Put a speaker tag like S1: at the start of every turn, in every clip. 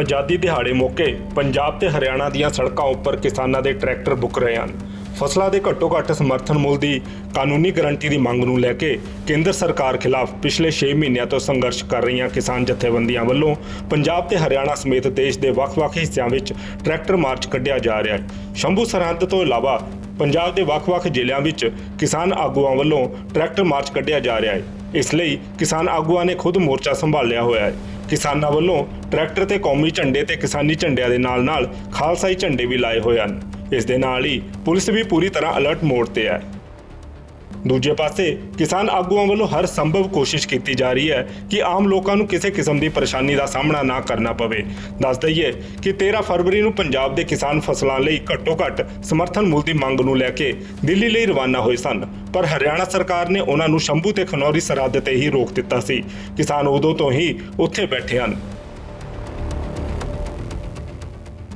S1: ਆਜ਼ਾਦੀ ਦਿਹਾੜੇ ਮੌਕੇ ਪੰਜਾਬ ਤੇ ਹਰਿਆਣਾ ਦੀਆਂ ਸੜਕਾਂ ਉੱਪਰ ਕਿਸਾਨਾਂ ਦੇ ਟਰੈਕਟਰ ਬੁੱਕ ਰਹੇ ਹਨ। ਫਸਲਾਂ ਦੇ ਘੱਟੋ ਘੱਟ ਸਮਰਥਨ ਮੁੱਲ ਦੀ ਕਾਨੂੰਨੀ ਗਰੰਟੀ ਦੀ ਮੰਗ ਨੂੰ ਲੈ ਕੇ ਕੇਂਦਰ ਸਰਕਾਰ ਖਿਲਾਫ ਪਿਛਲੇ 6 ਮਹੀਨਿਆਂ ਤੋਂ ਸੰਘਰਸ਼ ਕਰ ਰਹੀਆਂ ਕਿਸਾਨ ਜਥੇਬੰਦੀਆਂ ਵੱਲੋਂ ਪੰਜਾਬ ਤੇ ਹਰਿਆਣਾ ਸਮੇਤ ਦੇਸ਼ ਦੇ ਵੱਖ-ਵੱਖ ਹਿੱਸਿਆਂ ਵਿੱਚ ਟਰੈਕਟਰ ਮਾਰਚ ਕੱਢਿਆ ਜਾ ਰਿਹਾ ਹੈ। ਸ਼ੰਭੂ ਸਰਹੱਦ ਤੋਂ ਇਲਾਵਾ ਪੰਜਾਬ ਦੇ ਵੱਖ-ਵੱਖ ਜ਼ਿਲ੍ਹਿਆਂ ਵਿੱਚ ਕਿਸਾਨ ਆਗੂਆਂ ਵੱਲੋਂ ਟਰੈਕਟਰ ਮਾਰਚ ਕੱਢਿਆ ਜਾ ਰਿਹਾ ਹੈ। ਇਸ ਲਈ ਕਿਸਾਨ ਆਗੂਆਂ ਨੇ ਖੁਦ ਮੋਰਚਾ ਸੰਭਾਲਿਆ ਹੋਇਆ ਹੈ। ਕਿਸਾਨਾਂ ਵੱਲੋਂ ਟਰੈਕਟਰ ਤੇ ਕੌਮੀ ਝੰਡੇ ਤੇ ਕਿਸਾਨੀ ਝੰਡਿਆਂ ਦੇ ਨਾਲ-ਨਾਲ ਖਾਲਸਾਈ ਝੰਡੇ ਵੀ ਲਾਏ ਹੋਏ ਹਨ। ਇਸ ਦੇ ਨਾਲ ਹੀ ਪੁਲਿਸ ਵੀ ਪੂਰੀ ਤਰ੍ਹਾਂ ਅਲਰਟ ਮੋਡ ਤੇ ਹੈ। ਦੂਜੇ ਪਾਸੇ, ਕਿਸਾਨ ਆਗੂਆਂ ਵੱਲੋਂ ਹਰ ਸੰਭਵ ਕੋਸ਼ਿਸ਼ ਕੀਤੀ ਜਾ ਰਹੀ ਹੈ ਕਿ ਆਮ ਲੋਕਾਂ ਨੂੰ ਕਿਸੇ ਕਿਸਮ ਦੀ ਪਰੇਸ਼ਾਨੀ ਦਾ ਸਾਹਮਣਾ ਨਾ ਕਰਨਾ ਪਵੇ। ਦੱਸ ਦਈਏ ਕਿ 13 ਫਰਵਰੀ ਨੂੰ ਪੰਜਾਬ ਦੇ ਕਿਸਾਨ ਫਸਲਾਂ ਲਈ ਘੱਟੋ ਘੱਟ ਸਮਰਥਨ ਮੁੱਲ ਦੀ ਮੰਗ ਨੂੰ ਲੈ ਕੇ ਦਿੱਲੀ ਲਈ ਰਵਾਨਾ ਹੋਏ ਸਨ। ਪਰ ਹਰਿਆਣਾ ਸਰਕਾਰ ਨੇ ਉਹਨਾਂ ਨੂੰ ਸ਼ੰਭੂ ਤੇ ਖਨੌਰੀ ਸਰਹੱਦ ਤੇ ਹੀ ਰੋਕ ਦਿੱਤਾ ਸੀ। ਕਿਸਾਨ ਉਦੋਂ ਤੋਂ ਹੀ ਉੱਥੇ ਬੈਠੇ ਹਨ।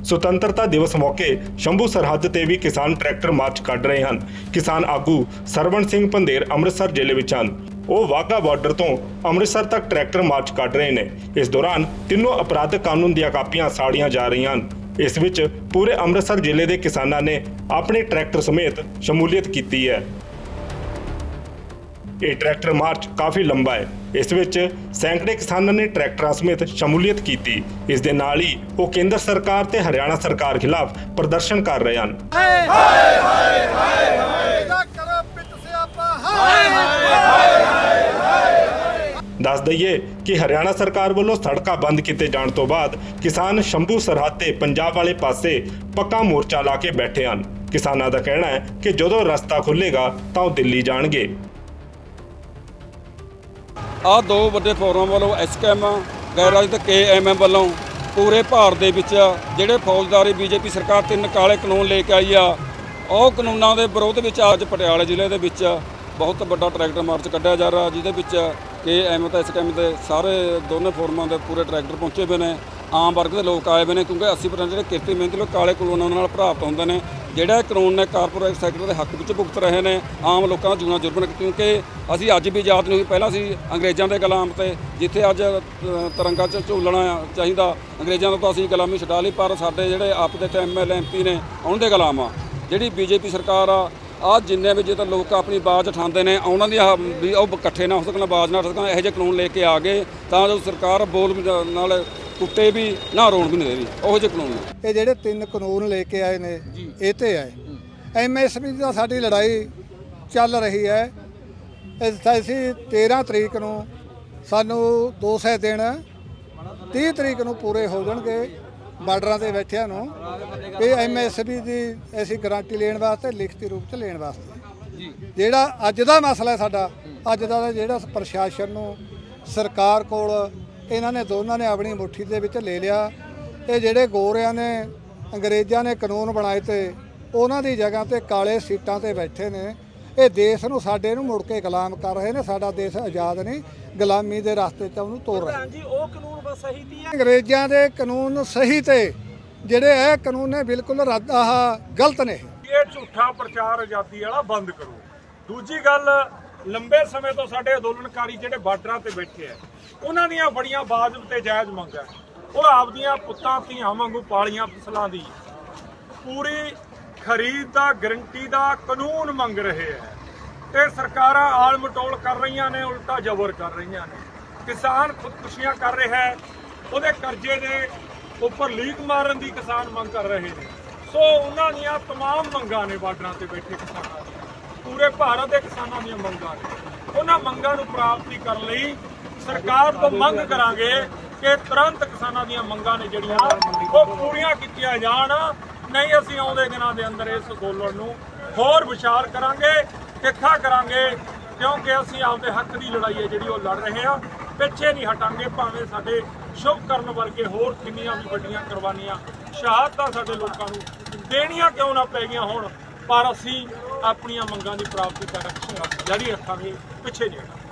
S1: ਸੁਤੰਤਰਤਾ ਦਿਵਸ ਮੌਕੇ ਸ਼ੰਭੂ ਸਰਹੱਦ ਤੇ ਵੀ ਕਿਸਾਨ ਟਰੈਕਟਰ ਮਾਰਚ ਕੱਢ ਰਹੇ ਹਨ। ਕਿਸਾਨ ਆਗੂ ਸਰਵਣ ਸਿੰਘ ਪੰਧੇਰ ਅੰਮ੍ਰਿਤਸਰ ਜ਼ਿਲ੍ਹੇ ਵਿੱਚ ਹਨ। ਉਹ ਵਾਹਗਾ ਬਾਰਡਰ ਤੋਂ ਅੰਮ੍ਰਿਤਸਰ ਤੱਕ ਟਰੈਕਟਰ ਮਾਰਚ ਕੱਢ ਰਹੇ ਨੇ। ਇਸ ਦੌਰਾਨ ਤਿੰਨੋਂ ਅਪਰਾਧਿਕ ਕਾਨੂੰਨ ਦੀਆਂ ਕਾਪੀਆਂ ਸਾੜੀਆਂ ਜਾ ਰਹੀਆਂ ਹਨ। ਇਸ ਵਿੱਚ ਪੂਰੇ ਅੰਮ੍ਰਿਤਸਰ ਜ਼ਿਲ੍ਹੇ ਦੇ ਕਿਸਾਨਾਂ ਨੇ ਆਪਣੇ ਟਰੈਕਟਰ ਸਮੇਤ ਸ਼ਮੂਲੀਅਤ ਕੀਤੀ ਹੈ। ਇਹ ਟਰੈਕਟਰ ਮਾਰਚ ਕਾਫੀ ਲੰਬਾ ਹੈ। ਇਸ ਵਿੱਚ ਸੈਂਕੜੇ ਕਿਸਾਨਾਂ ਨੇ ਟਰੈਕਟਰਾਂ ਸਮੇਤ ਸ਼ਮੂਲੀਅਤ ਕੀਤੀ। ਇਸ ਦੇ ਨਾਲ ਹੀ ਉਹ ਕੇਂਦਰ ਸਰਕਾਰ ਤੇ ਹਰਿਆਣਾ ਸਰਕਾਰ ਖਿਲਾਫ ਪ੍ਰਦਰਸ਼ਨ ਕਰ ਰਹੇ ਹਨ।
S2: ਹਾਏ
S1: ਦੱਸ ਦਈਏ ਕਿ ਹਰਿਆਣਾ ਸਰਕਾਰ ਵੱਲੋਂ ਸੜਕਾਂ ਬੰਦ ਕੀਤੇ ਜਾਣ ਤੋਂ ਬਾਅਦ ਕਿਸਾਨ ਸ਼ੰਭੂ ਸਰਹੱਦ ਤੇ ਪੰਜਾਬ ਵਾਲੇ ਪਾਸੇ ਪੱਕਾ ਮੋਰਚਾ ਲਾ ਕੇ ਬੈਠੇ ਹਨ। ਕਿਸਾਨਾਂ ਦਾ ਕਹਿਣਾ ਹੈ ਕਿ ਜਦੋਂ ਰਸਤਾ ਖੁੱਲੇਗਾ ਤਾਂ ਉਹ ਦਿੱਲੀ ਜਾਣਗੇ।
S3: ਆ ਦੋ ਵੱਡੇ ਫੋਰਮਾਂ ਵੱਲੋਂ ਐਸਕੇਐਮ ਗੈਰਾਜ ਤੇ ਕੇਐਮਐਮ ਵੱਲੋਂ ਪੂਰੇ ਭਾਰਤ ਦੇ ਵਿੱਚ ਜਿਹੜੇ ਫੌਜਦਾਰੀ ਬੀਜੇਪੀ ਸਰਕਾਰ ਤਿੰਨ ਕਾਲੇ ਕਾਨੂੰਨ ਲੈ ਕੇ ਆਈ ਆ, ਉਹ ਕਾਨੂੰਨਾਂ ਦੇ ਵਿਰੋਧ ਵਿੱਚ ਅੱਜ ਪਟਿਆਲੇ ਜ਼ਿਲ੍ਹੇ ਦੇ ਵਿੱਚ ਬਹੁਤ ਵੱਡਾ ਟਰੈਕਟਰ ਮਾਰਚ ਕੱਢਿਆ ਜਾ ਰਿਹਾ, ਜਿਹਦੇ ਵਿੱਚ ਕੇਐਮ ਤੇ ਐਸਕੇਐਮ ਦੇ ਸਾਰੇ ਦੋਨੇ ਫੋਰਮਾਂ ਦੇ ਪੂਰੇ ਟਰੈਕਟਰ ਪਹੁੰਚੇ ਹੋਏ ਨੇ, ਆਮ ਵਰਗ ਦੇ ਲੋਕ ਆਏ ਹੋਏ ਨੇ, ਕਿਉਂਕਿ 80% ਜਿਹੜੇ ਕਿਰਤੀ ਮਿਹਨਤੀ ਲੋਕ ਕਾਲੇ ਕਾਨੂੰਨਾਂ ਨਾਲ ਪ੍ਰਭਾਵਿਤ ਹੁੰਦੇ ਨੇ ਜਿਹੜਾ ਕਾਨੂੰਨ ਨੇ ਕਾਰਪੋਰੇਟ ਸੈਕਟਰ ਦੇ ਹੱਕ ਵਿੱਚ ਭੁਗਤ ਰਹੇ ਨੇ ਆਮ ਲੋਕਾਂ ਦਾ ਜੂਨਾ ਜੁਰਬਨ ਕਿਉਂਕਿ ਅਸੀਂ ਅੱਜ ਵੀ ਆਜ਼ਾਦ ਨਹੀਂ ਹੋਈ ਪਹਿਲਾਂ ਸੀ ਅੰਗਰੇਜ਼ਾਂ ਦੇ ਗੁਲਾਮ ਤੇ ਜਿੱਥੇ ਅੱਜ ਅ, ਤਿਰੰਗਾ ਚ ਝੂਲਣਾ ਚਾਹੀਦਾ ਅੰਗਰੇਜ਼ਾਂ ਤੋਂ ਤਾਂ ਅਸੀਂ ਗੁਲਾਮੀ ਛਡਾ ਲਈ ਪਰ ਸਾਡੇ ਜਿਹੜੇ ਆਪ ਦੇ ਐਮਐਲ ਐਮਪੀ ਨੇ ਉਹਨਾਂ ਦੇ ਗੁਲਾਮ ਆ। ਜਿਹੜੀ ਬੀਜੇਪੀ ਸਰਕਾਰ ਆ ਆ ਜਿੰਨੇ ਵੀ ਜੇ ਤਾਂ ਲੋਕ ਆਪਣੀ ਬਾਜ਼ ਉਠਾਉਂਦੇ ਨੇ ਉਹਨਾਂ ਦੀ ਵੀ ਉਹ ਇਕੱਠੇ ਨਾ ਹੋ ਸਕਣ ਆਵਾਜ਼ ਨਾ ਉਠ ਸਕਣ ਇਹੋ ਜਿਹੇ ਕਾਨੂੰਨ ਲੈ ਕੇ ਆ ਗਏ ਤਾਂ ਜੋ ਸਰਕਾਰ ਬੋਲ ਨਾਲ ਕੁੱਟੇ ਵੀ ਨਾ ਰੋਣ ਵੀ ਨਹੀਂ ਦੇਣੀ ਉਹੋ ਜਿਹੇ ਕਾਨੂੰਨ ਨੇ।
S2: ਇਹ ਜਿਹੜੇ ਤਿੰਨ ਕਾਨੂੰਨ ਲੈ ਕੇ ਆਏ ਨੇ ਇਹ ਤੇ ਹੈ। ਐਮਐਸਪੀ ਦਾ ਸਾਡੀ ਲੜਾਈ ਚੱਲ ਰਹੀ ਹੈ। ਇਸ ਤਾਂ ਅਸੀਂ 13 ਤਰੀਕ ਨੂੰ ਸਾਨੂੰ 200 ਦਿਨ 30 ਤਰੀਕ ਨੂੰ ਪੂਰੇ ਹੋ ਜਾਣਗੇ ਬਾਰਡਰਾਂ ਤੇ ਬੈਠਿਆਂ ਨੂੰ। ਇਹ ਐਮਐਸਪੀ ਦੀ ਅਸੀਂ ਗਾਰੰਟੀ ਲੈਣ ਵਾਸਤੇ ਲਿਖਤੀ ਰੂਪ ਚ ਲੈਣ ਵਾਸਤੇ। ਜਿਹੜਾ ਅੱਜ ਦਾ ਮਸਲਾ ਹੈ ਸਾਡਾ ਅੱਜ ਦਾ ਤਾਂ ਜਿਹੜਾ ਪ੍ਰਸ਼ਾਸਨ ਨੂੰ ਸਰਕਾਰ ਕੋਲ ਇਹਨਾਂ ਨੇ ਦੋਨਾਂ ਨੇ ਆਪਣੀ ਮੁੱਠੀ ਦੇ ਵਿੱਚ ਲੈ ਲਿਆ। ਇਹ ਜਿਹੜੇ ਗੋਰਿਆਂ ਨੇ ਅੰਗਰੇਜ਼ਾਂ ਨੇ ਕਾਨੂੰਨ ਬਣਾਏ ਤੇ ਉਹਨਾਂ ਦੀ ਜਗ੍ਹਾ ਤੇ ਕਾਲੇ ਸੀਟਾਂ ਤੇ ਬੈਠੇ ਨੇ। ਇਹ ਦੇਸ਼ ਨੂੰ ਸਾਡੇ ਨੂੰ ਮੁੜ ਕੇ ਗੁਲਾਮ ਕਰ ਰਹੇ ਨੇ ਸਾਡਾ ਦੇਸ਼ ਆਜ਼ਾਦ ਨਹੀਂ ਗੁਲਾਮੀ ਦੇ ਰਸਤੇ 'ਚ ਉਹਨੂੰ ਤੋਰ ਰਹੇ
S4: ਹਾਂਜੀ ਉਹ ਕਾਨੂੰਨ ਬਸ ਸਹੀ ਤੀ
S2: ਅੰਗਰੇਜ਼ਾਂ ਦੇ ਕਾਨੂੰਨ ਸਹੀ ਤੇ ਜਿਹੜੇ ਇਹ ਕਾਨੂੰਨ ਨੇ ਬਿਲਕੁਲ ਰੱਦ ਆਹ ਗਲਤ ਨੇ।
S4: ਇਹ ਝੂਠਾ ਪ੍ਰਚਾਰ ਆਜ਼ਾਦੀ ਵਾਲਾ ਬੰਦ ਕਰੋ। ਦੂਜੀ ਗੱਲ ਲੰਬੇ ਸਮੇਂ ਤੋਂ ਸਾਡੇ ਅੰਦੋਲਨਕਾਰੀ ਜਿਹੜੇ ਬਾਰਡਰਾਂ ਤੇ ਬੈਠੇ ਆ ਉਹਨਾਂ ਦੀਆਂ ਬੜੀਆਂ ਬਾਜ਼ਬ ਤੇ ਜਾਇਜ਼ ਮੰਗਾਂ ਉਹ ਆਪਦੀਆਂ ਪੁੱਤਾਂ ਧੀਆਂ ਵਾਂਗੂ ਪਾਲੀਆਂ ਫਸਲਾਂ ਦੀ ਪੂਰੀ ਖਰੀਦ ਦਾ ਗਰੰਟੀ ਦਾ ਕਾਨੂੰਨ ਮੰਗ ਰਹੇ ਆ ਤੇ ਸਰਕਾਰਾਂ ਆਲ ਮਟੋਲ ਕਰ ਰਹੀਆਂ ਨੇ ਉਲਟਾ ਜ਼ਬਰ ਕਰ ਰਹੀਆਂ ਨੇ ਕਿਸਾਨ ਖੁਦਕੁਸ਼ੀਆਂ ਕਰ ਰਿਹਾ ਹੈ ਉਹਦੇ ਕਰਜ਼ੇ ਦੇ ਉੱਪਰ ਲੀਕ ਮਾਰਨ ਦੀ ਕਿਸਾਨ ਮੰਗ ਕਰ ਰਹੇ ਨੇ ਸੋ ਉਹਨਾਂ ਦੀਆਂ तमाम ਮੰਗਾਂ ਨੇ ਬਾਰਡਰਾਂ ਤੇ ਬੈਠੇ ਕਿਸਾਨਾਂ ਦੀਆਂ ਪੂਰੇ ਭਾਰਤ ਦੇ ਕਿਸਾਨਾਂ ਦੀਆਂ ਮੰਗਾਂ ਨੇ। ਉਹਨਾਂ ਮੰਗਾਂ ਨੂੰ ਪ੍ਰਾਪਤੀ ਕਰਨ ਲਈ ਸਰਕਾਰ ਤੋਂ ਮੰਗ ਕਰਾਂਗੇ ਕਿ ਤੁਰੰਤ ਕਿਸਾਨਾਂ ਦੀਆਂ ਮੰਗਾਂ ਨੇ ਜਿਹੜੀਆਂ ਉਹ ਪੂਰੀਆਂ ਕੀਤੀਆਂ ਜਾਣ। ਨਹੀਂ ਅਸੀਂ ਆਉਂਦੇ ਦਿਨਾਂ ਦੇ ਅੰਦਰ ਇਸ ਅੰਦੋਲਨ ਨੂੰ ਹੋਰ ਵਿਸ਼ਾਲ ਕਰਾਂਗੇ, ਤਿੱਖਾ ਕਰਾਂਗੇ, ਕਿਉਂਕਿ ਅਸੀਂ ਆਪਦੇ ਹੱਕ ਦੀ ਲੜਾਈ ਹੈ ਜਿਹੜੀ ਉਹ ਲੜ ਰਹੇ ਹਾਂ। ਪਿੱਛੇ ਨਹੀਂ ਹਟਾਂਗੇ, ਭਾਵੇਂ ਸਾਡੇ ਸ਼ੁਭ ਕਰਨ ਵਰਗੇ ਹੋਰ ਕਿੰਨੀਆਂ ਵੀ ਵੱਡੀਆਂ ਕੁਰਬਾਨੀਆਂ, ਸ਼ਹਾਦਤਾਂ ਸਾਡੇ ਲੋਕਾਂ ਨੂੰ ਦੇਣੀਆਂ ਕਿਉਂ ਨਾ ਪੈ ਗਈਆਂ ਹੁਣ। ਪਰ ਅਸੀਂ ਆਪਣੀਆਂ ਮੰਗਾਂ ਦੀ ਪ੍ਰਾਪਤੀ ਤੱਕ ਸੰਘਰਸ਼ ਜਾਰੀ ਰੱਖਾਂਗੇ, ਪਿੱਛੇ ਨਹੀਂ ਹਟਾਂਗੇ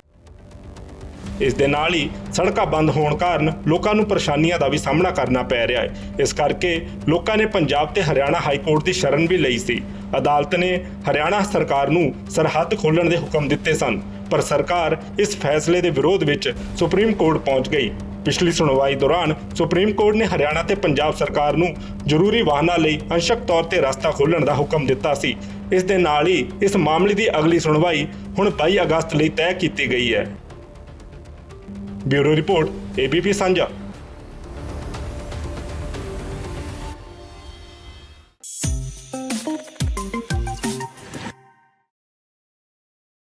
S1: ਇਸ ਦੇ ਨਾਲ ਹੀ ਸੜਕਾਂ ਬੰਦ ਹੋਣ ਕਾਰਨ ਲੋਕਾਂ ਨੂੰ ਪਰੇਸ਼ਾਨੀਆਂ ਦਾ ਵੀ ਸਾਹਮਣਾ ਕਰਨਾ ਪੈ ਰਿਹਾ ਹੈ। ਇਸ ਕਰਕੇ ਲੋਕਾਂ ਨੇ ਪੰਜਾਬ ਤੇ ਹਰਿਆਣਾ ਹਾਈ ਕੋਰਟ ਦੀ ਸ਼ਰਨ ਵੀ ਲਈ ਸੀ। ਅਦਾਲਤ ਨੇ ਹਰਿਆਣਾ ਸਰਕਾਰ ਨੂੰ ਸਰਹੱਦ ਖੋਲਣ ਦੇ ਹੁਕਮ ਦਿੱਤੇ ਸਨ, ਪਰ ਸਰਕਾਰ ਇਸ ਫੈਸਲੇ ਦੇ ਵਿਰੋਧ ਵਿੱਚ ਸੁਪਰੀਮ ਕੋਰਟ ਪਹੁੰਚ ਗਈ। ਪਿਛਲੀ ਸੁਣਵਾਈ ਦੌਰਾਨ ਸੁਪਰੀਮ ਕੋਰਟ ਨੇ ਹਰਿਆਣਾ ਤੇ ਪੰਜਾਬ ਸਰਕਾਰ ਨੂੰ ਜ਼ਰੂਰੀ ਵਾਹਨਾਂ ਲਈ ਅੰਸ਼ਕ ਤੌਰ ਤੇ ਰਸਤਾ ਖੋਲ੍ਹਣ ਦਾ ਹੁਕਮ ਦਿੱਤਾ ਸੀ। ਇਸ ਦੇ ਨਾਲ ਹੀ ਇਸ ਮਾਮਲੇ ਦੀ ਅਗਲੀ ਸੁਣਵਾਈ ਹੁਣ 22 ਅਗਸਤ ਲਈ ਤੈਅ ਕੀਤੀ ਗਈ ਹੈ। ਬਿਊਰੋ ਰਿਪੋਰਟ, ਏਬੀਪੀ ਸਾਂਝਾ।